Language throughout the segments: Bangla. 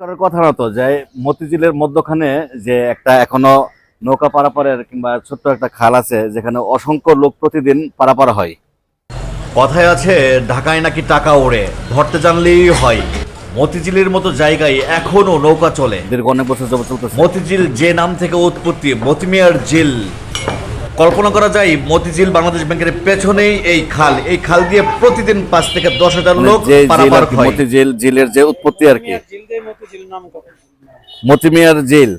করার কথা না তো যে মতিঝিলের মধ্যখানে যে একটা এখনও নৌকা পারাপারের কিংবা ছোট্ট একটা খাল আছে যেখানে অসংখ্য লোক প্রতিদিন পারাপার হয়। কথায় আছে ঢাকায় নাকি টাকা ওড়ে ধরতে জানলেই হয়। মতিঝিলের মতো জায়গায় এখনও নৌকা চলে। দীর্ঘ অনেক বছর যাবত চলতেছে। মতিঝিল যে নাম থেকে উৎপত্তি মতিমিয়ার ঝিল কল্পনা করা যায় মতিঝিল বাংলাদেশ ব্যাংকের পেছনেই এই খাল। এই খাল দিয়ে প্রতিদিন পাঁচ থেকে দশ হাজার লোক পারাপার হয়। মতিঝিল যে উৎপত্তি আর কি। মতিমিয়ার জেল।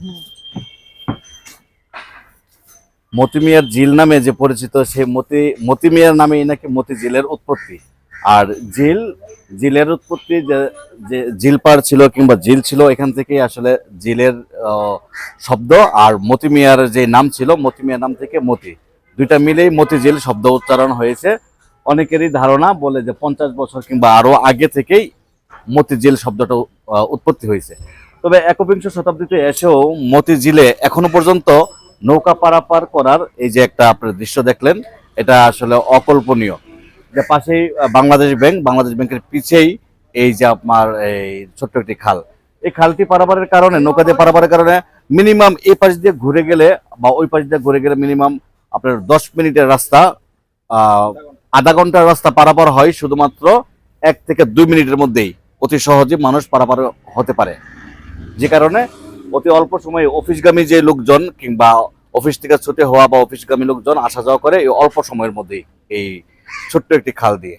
মতিমিয়ার জিল নামে যে পরিচিত সে মতি মতিমিয়ার নামেই নাকি মতিঝিলের উৎপত্তি। আর ঝিল জিলের উৎপত্তি যে ঝিলপাড় ছিল কিংবা ঝিল ছিল, এখান থেকে আসলে জিলের শব্দ আর মতিমিয়ার যে নাম ছিল মতিমিয়ার নাম থেকে মতি। দুইটা মিলেই মতিঝিল শব্দ উচ্চারণ হয়েছে। অনেকেরই ধারণা বলে যে পঞ্চাশ বছর কিংবা আরও আগে থেকেই মতিঝিল শব্দটা উৎপত্তি হয়েছে। তবে একবিংশ শতাব্দীতে এসেও মতিঝিলে এখনও পর্যন্ত নৌকা পারাপার করার এই যে একটা আপনার দৃশ্য দেখলেন, এটা আসলে অকল্পনীয়। যে পাশেই বাংলাদেশ ব্যাংক, বাংলাদেশ ব্যাংকের পিছেই এই যে আপনার এই ছোট্ট একটি খাল। এই খালটি পারাবারের কারণে, নৌকা দিয়ে পারাবারের কারণে মিনিমাম এই পাশ দিয়ে ঘুরে গেলে বা ওই পাশ দিয়ে ঘুরে গেলে মিনিমাম আপনার দশ মিনিটের রাস্তা আধা ঘণ্টার রাস্তা পারাপার হয় শুধুমাত্র এক থেকে দুই মিনিটের মধ্যেই। অতি সহজে মানুষ পারাপার হতে পারে। যে কারণে অতি অল্প সময়ে অফিসগামী যে লোকজন কিংবা অফিস থেকে ছুটে হওয়া বা অফিসগামী লোকজন আসা যাওয়া করে এই অল্প সময়ের মধ্যেই এই ছোট্ট একটি খাল দিয়ে।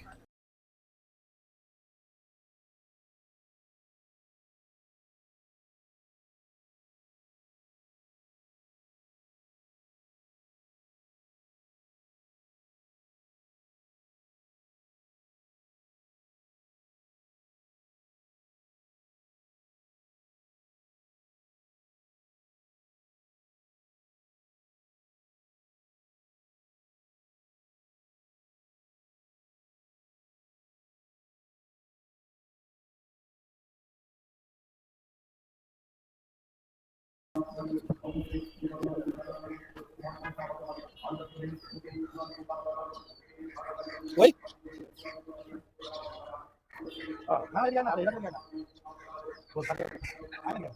ওই হ্যাঁ জানা এটা তো জানা